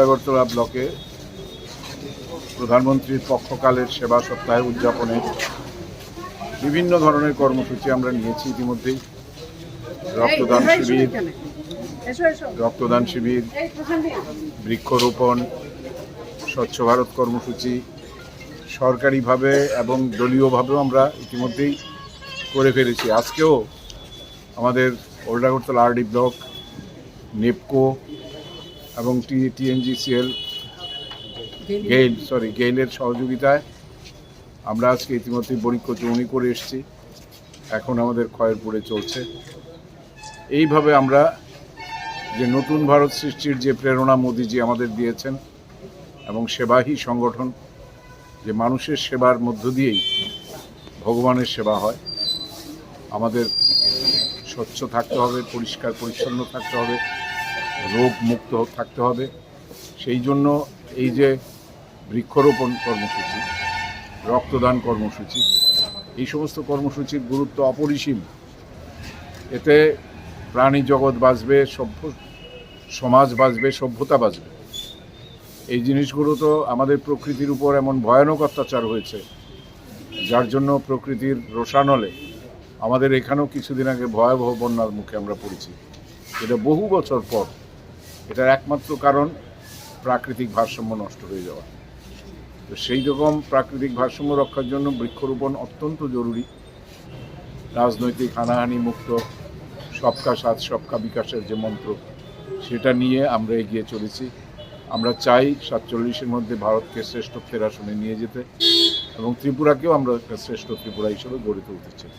আগরতলা ব্লকে প্রধানমন্ত্রীর পক্ষকালের সেবা সপ্তাহে উদযাপনে বিভিন্ন ধরনের কর্মসূচি আমরা নিয়েছি ইতিমধ্যেই। রক্তদান শিবির রক্তদান শিবির বৃক্ষরোপণ স্বচ্ছ ভারত কর্মসূচি সরকারিভাবে এবং দলীয়ভাবেও আমরা ইতিমধ্যেই করে ফেলেছি। আজকেও আমাদের old Agartala RD block NEEPCO এবং টি টিএনজিসিএল গেইল সরি গেইলের সহযোগিতায় আমরা আজকে ইতিমধ্যে বরিক্ষ চৌনি করে এসেছি। এখন আমাদের খয়েরপুরে চলছে। এইভাবে আমরা যে নতুন ভারত সৃষ্টির যে প্রেরণা মোদিজি আমাদের দিয়েছেন এবং সেবাহী সংগঠন, যে মানুষের সেবার মধ্য দিয়েই ভগবানের সেবা হয়, আমাদের স্বচ্ছ থাকতে হবে, পরিষ্কার, পরিচ্ছন্ন থাকতে হবে রোগ মুক্ত থাকতে হবে। সেই জন্য এই যে বৃক্ষরোপণ কর্মসূচি, রক্তদান কর্মসূচি, এই সমস্ত কর্মসূচির গুরুত্ব অপরিসীম। এতে প্রাণী জগৎ বাঁচবে, সভ্য সমাজ বাঁচবে, সভ্যতা বাঁচবে। এই জিনিসগুলো তো আমাদের প্রকৃতির উপর এমন ভয়ানক অত্যাচার হয়েছে, যার জন্য প্রকৃতির রোষানলে আমাদের এখানেও কিছুদিন আগে ভয়াবহ বন্যার মুখে আমরা পড়েছি। এটা বহু বছর পর। এটার একমাত্র কারণ প্রাকৃতিক ভারসাম্য নষ্ট হয়ে যাওয়া। তো সেই রকম প্রাকৃতিক ভারসাম্য রক্ষার জন্য বৃক্ষরোপণ অত্যন্ত জরুরি। রাজনৈতিক হানাহানি মুক্ত সবকা সাথ, সবকা বিকাশের যে মন্ত্র, সেটা নিয়ে আমরা এগিয়ে চলেছি। আমরা চাই সাতচল্লিশের মধ্যে ভারতকে শ্রেষ্ঠত্বের আসনে নিয়ে যেতে এবং ত্রিপুরাকেও আমরা শ্রেষ্ঠ ত্রিপুরা হিসেবে গড়ে তুলতে চাই।